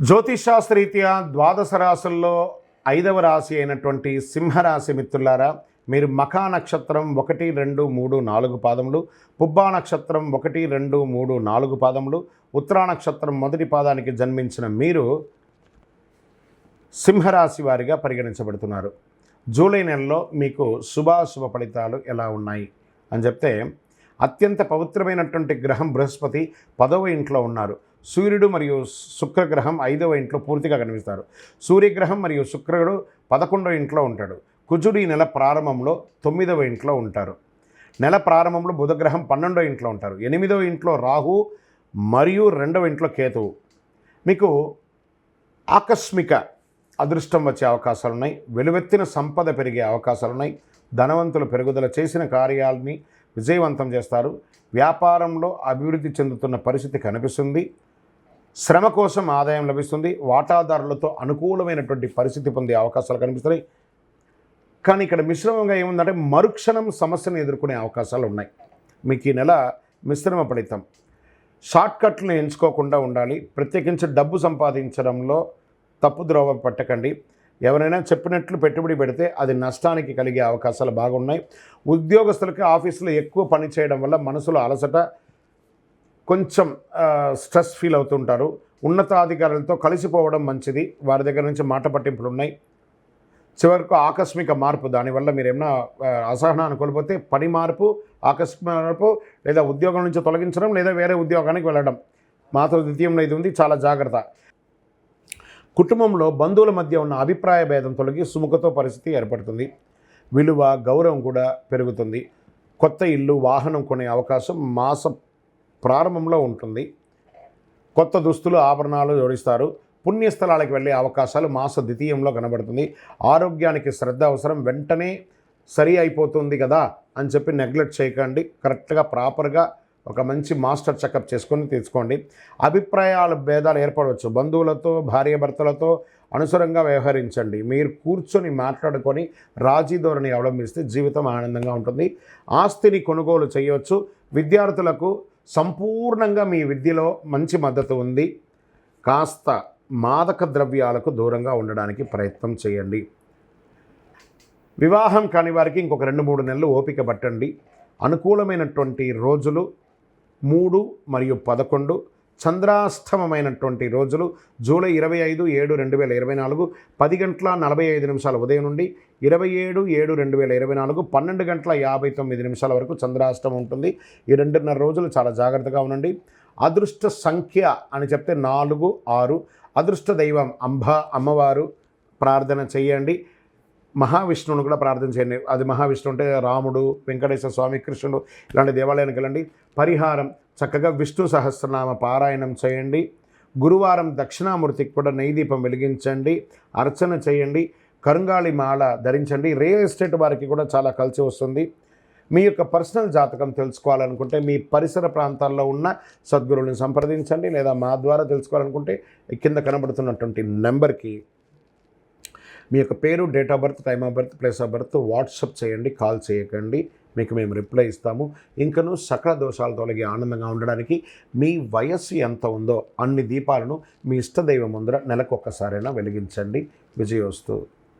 జ్యోతిషాస్త్రరీత్యా ద్వాదశ రాశుల్లో ఐదవ రాశి అయినటువంటి సింహరాశి మిత్రులారా మీరు మఖా నక్షత్రం ఒకటి రెండు మూడు నాలుగు పాదములు పుబ్బా నక్షత్రం ఒకటి రెండు మూడు నాలుగు పాదములు ఉత్తరా నక్షత్రం మొదటి పాదానికి జన్మించిన మీరు సింహరాశి వారిగా పరిగణించబడుతున్నారు. జూలై నెలలో మీకు శుభాశుభ ఫలితాలు ఎలా ఉన్నాయి అని చెప్తే అత్యంత పవిత్రమైనటువంటి గ్రహం బృహస్పతి పదవ ఇంట్లో ఉన్నారు. సూర్యుడు మరియు శుక్రగ్రహం ఐదవ ఇంట్లో పూర్తిగా కనిపిస్తారు. సూర్యగ్రహం మరియు శుక్రుడు పదకొండవ ఇంట్లో ఉంటాడు. కుజుడు ఈ నెల ప్రారంభంలో తొమ్మిదవ ఇంట్లో ఉంటారు. నెల ప్రారంభంలో బుధగ్రహం పన్నెండవ ఇంట్లో ఉంటారు. ఎనిమిదవ ఇంట్లో రాహు మరియు రెండవ ఇంట్లో కేతువు. మీకు ఆకస్మిక అదృష్టం వచ్చే అవకాశాలు ఉన్నాయి. వెలువెత్తిన సంపద పెరిగే అవకాశాలు ఉన్నాయి. ధనవంతులు పెరుగుదల చేసిన కార్యాలని విజయవంతం చేస్తారు. వ్యాపారంలో అభివృద్ధి చెందుతున్న పరిస్థితి కనిపిస్తుంది. శ్రమ కోసం ఆదాయం లభిస్తుంది వాటాదారులతో అనుకూలమైనటువంటి పరిస్థితి పొందే అవకాశాలు కనిపిస్తున్నాయి. కానీ ఇక్కడ మిశ్రమంగా ఏముందంటే మరుక్షణం సమస్యను ఎదుర్కొనే అవకాశాలు ఉన్నాయి. మీకు ఈ నెల మిశ్రమ ఫలితం. షార్ట్కట్లను ఎంచుకోకుండా ఉండాలి. ప్రత్యేకించి డబ్బు సంపాదించడంలో తప్పు ద్రోవ పట్టకండి. ఎవరైనా చెప్పినట్లు పెట్టుబడి పెడితే అది నష్టానికి కలిగే అవకాశాలు బాగున్నాయి. ఉద్యోగస్తులకి ఆఫీసులో ఎక్కువ పని చేయడం వల్ల మనసులో అలసట కొంచెం స్ట్రెస్ ఫీల్ అవుతుంటారు ఉన్నతాధికారులతో కలిసిపోవడం మంచిది. వారి దగ్గర నుంచి మాట పట్టింపులు ఉన్నాయి. చివరకు ఆకస్మిక మార్పు దానివల్ల మీరు ఏమైనా అసహనాన్ని కోల్పోతే పని మార్పు ఆకస్మిక మార్పు లేదా ఉద్యోగం నుంచి తొలగించడం లేదా వేరే ఉద్యోగానికి వెళ్ళడం. మాతృ ద్వితీయంలో ఇది ఉంది. చాలా జాగ్రత్త. కుటుంబంలో బంధువుల మధ్య ఉన్న అభిప్రాయ భేదం తొలగి సుముఖతో పరిస్థితి ఏర్పడుతుంది. విలువ గౌరవం కూడా పెరుగుతుంది. కొత్త ఇల్లు వాహనం కొనే అవకాశం మాస ప్రారంభంలో ఉంటుంది. కొత్త దుస్తులు ఆభరణాలు జోడిస్తారు. పుణ్యస్థలాలకు వెళ్ళే అవకాశాలు మాస ద్వితీయంలో కనబడుతుంది. ఆరోగ్యానికి శ్రద్ధ అవసరం. వెంటనే సరి అయిపోతుంది కదా అని చెప్పి నెగ్లెక్ట్ చేయకండి. కరెక్ట్గా ప్రాపర్గా ఒక మంచి మాస్టర్ చెకప్ చేసుకొని తీసుకోండి అభిప్రాయాల భేదాలు ఏర్పడవచ్చు. బంధువులతో భార్యాభర్తలతో అనుసరంగా వ్యవహరించండి. మీరు కూర్చొని మాట్లాడుకొని రాజీ ధోరణి అవలంబిస్తే జీవితం ఆనందంగా ఉంటుంది. ఆస్తిని కొనుగోలు చేయవచ్చు. విద్యార్థులకు సంపూర్ణంగా మీ విద్యలో మంచి మద్దతు ఉంది. కాస్త మాదక ద్రవ్యాలకు దూరంగా ఉండడానికి ప్రయత్నం చేయండి. వివాహం కాని వారికి ఇంకొక రెండు మూడు నెలలు ఓపిక పట్టండి. అనుకూలమైనటువంటి రోజులు మూడు మరియు పదకొండు చంద్రాష్టమమైనటువంటి రోజులు జూలై ఇరవై ఐదు ఏడు రెండు వేల ఇరవై నాలుగు పది గంటల నలభై ఐదు నిమిషాల ఉదయం నుండి ఇరవై ఏడు ఏడు రెండు వేల ఇరవై నాలుగు పన్నెండు గంటల యాభై తొమ్మిది నిమిషాల వరకు చంద్రాష్టమం ఉంటుంది. ఈ రెండున్నర రోజులు చాలా జాగ్రత్తగా ఉండండి. అదృష్ట సంఖ్య అని చెప్తే నాలుగు ఆరు. అదృష్ట దైవం అంబ అమ్మవారు ప్రార్థన చేయండి. మహావిష్ణువుని కూడా ప్రార్థన చేయండి. అది మహావిష్ణువు అంటే రాముడు వెంకటేశ్వర స్వామి కృష్ణుడు ఇలాంటి దేవాలయానికి వెళ్ళండి. పరిహారం చక్కగా విష్ణు సహస్రనామ పారాయణం చేయండి. గురువారం దక్షిణామూర్తికి కూడా నెయ్యి దీపం వెలిగించండి. అర్చన చేయండి. కరుంగాళి మాల ధరించండి. రియల్ ఎస్టేట్ వారికి కూడా చాలా కలిసి వస్తుంది. మీ యొక్క పర్సనల్ జాతకం తెలుసుకోవాలనుకుంటే మీ పరిసర ప్రాంతాల్లో ఉన్న సద్గురువుని సంప్రదించండి లేదా మా ద్వారా తెలుసుకోవాలనుకుంటే కింద కనబడుతున్నటువంటి నెంబర్కి మీ యొక్క పేరు date of birth time of birth place of birth WhatsApp చేయండి కాల్ చేయకండి. మీకు మేము రిప్లై ఇస్తాము. ఇంకను సకల దోషాలు తొలగి ఆనందంగా ఉండడానికి మీ వయస్సు ఎంత ఉందో అన్ని దీపాలను మీ ఇష్టదైవం ముందర నెలకొక్కసారైనా వెలిగించండి. విజయోస్తు.